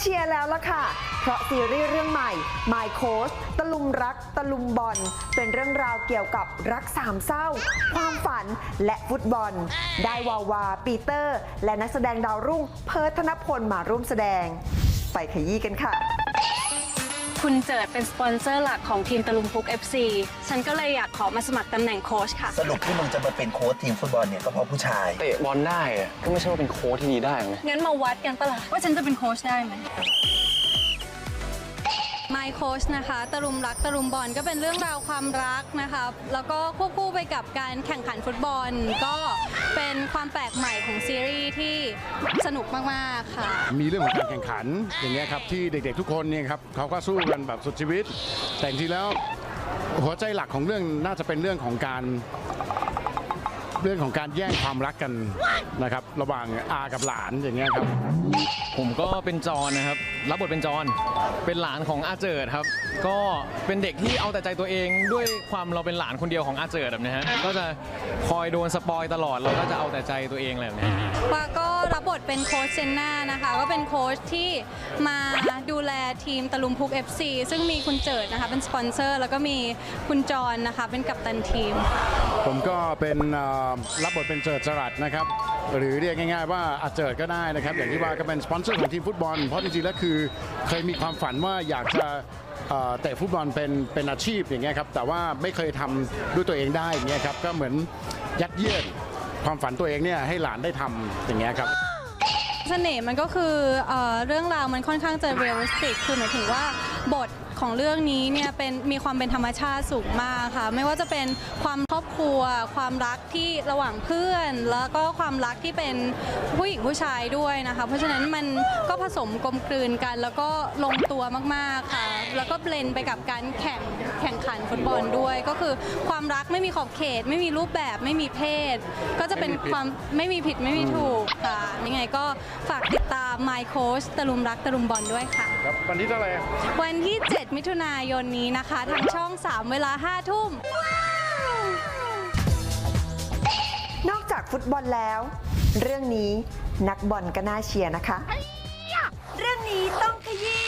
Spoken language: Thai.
เชียร์แล้วล่ะค่ะ เพราะซีรีส์เรื่องใหม่ My Coach ตะลุมรัก ตะลุมบอล เป็นเรื่องราวเกี่ยวกับรักสามเศร้า ความฝันและฟุตบอล ได้วาวา ปีเตอร์ และนักแสดงดาวรุ่ง เพิร์ธนพลมาร่วมแสดง ไปขยี้กันค่ะ คุณเจิดเป็นสปอนเซอร์หลักของทีมตะลุมพุก FC ฉันก็เลยอยากขอมาสมัครตำแหน่งโค้ชค่ะ สรุปที่มึงจะมาเป็นโค้ชทีมฟุตบอลเนี่ยก็เพราะผู้ชาย เตะบอลได้อะก็ไม่ใช่ว่าเป็นโค้ชที่ดีได้ไหมงั้นมาวัดกันปะล่ะว่าฉันจะเป็นโค้ชได้ไหม My Coach นะคะตะลุมรักตะลุมบอลก็เป็นเรื่องราวความรักนะคะแล้วก็ควบคู่ไปกับการแข่งขันฟุตบอล ก็เป็นความแปลกใหม่ของซีรีส์ ที่สนุกมากๆค่ะ มีเรื่องของการแข่งขันอย่างเงี้ยครับที่เด็กๆทุกคนเนี่ยครับเขาก็สู้กันแบบสุดชีวิต แต่จริงๆแล้วหัวใจหลักของเรื่องน่าจะเป็นเรื่องของการ เรื่องของการแย่งความรักกันนะครับ ระหว่างอากับหลานอย่างเงี้ยครับ ผมก็เป็นจอนนะครับ รับบทเป็นจอนเป็นหลานของอาเจิดครับ ก็เป็นเด็กที่เอาแต่ใจตัวเองด้วยความเราเป็นหลานคนเดียวของอาเจิดแบบนี้ฮะก็จะคอยโดนสปอยตลอดเราก็จะเอาแต่ใจตัวเองอะไรแบบนี้ว่าก็ รับบทเป็นโค้ชเซนนานะคะ ก็เป็นโค้ชที่มาดูแลทีมตะลุมพุก FC ซึ่งมีคุณเจิดนะคะเป็นสปอนเซอร์ แล้วก็มีคุณจรนะคะเป็นกัปตันทีม ผมก็เป็นรับบทเป็นเจิดจรัสนะครับหรือเรียกง่ายๆว่าอาเจิดก็ได้นะครับ อย่างที่ว่าก็เป็นสปอนเซอร์ของทีมฟุตบอล เพราะจริงๆแล้วคือเคยมีความฝันว่าอยากจะเอ่อเตะฟุตบอลเป็นเป็นอาชีพอย่างเงี้ยครับแต่ว่าไม่เคยทำด้วยตัวเองได้อย่างเงี้ยครับก็เหมือนยัดเยียด ความฝันตัวเองเนี่ยให้หลานได้ทำอย่างเงี้ยครับ เสน่ห์มันก็คือเออเรื่องราวมันค่อนข้างจะเรียลลิสติก คือหมายถึงว่าบท ของเรื่องนี้เนี่ยเป็นมีความเป็นธรรมชาติสูงมากค่ะ ไม่ว่าจะเป็นความครอบครัว ความรักที่ระหว่างเพื่อน แล้วก็ความรักที่เป็นผู้หญิงผู้ชายด้วยนะคะ เพราะฉะนั้นมันก็ผสมกลมกลืนกัน แล้วก็ลงตัวมากๆค่ะ แล้วก็เบลนไปกับการแข่งแข่งขันฟุตบอลด้วย ก็คือความรักไม่มีขอบเขต ไม่มีรูปแบบไม่มีเพศ ก็จะเป็นความไม่มีผิดไม่มีถูกค่ะยังไงก็ฝากติดตาม My Coach ตะลุมรักตะลุมบอลด้วยค่ะ ครับวันที่เท่าไหร่วันที่ 7มิถุนายนนี้นะคะ ทางช่อง 3 เวลา 5 ทุ่ม นอกจากฟุตบอลแล้ว เรื่องนี้นักบอลก็น่าเชียร์นะคะ เรื่องนี้ต้องขยี้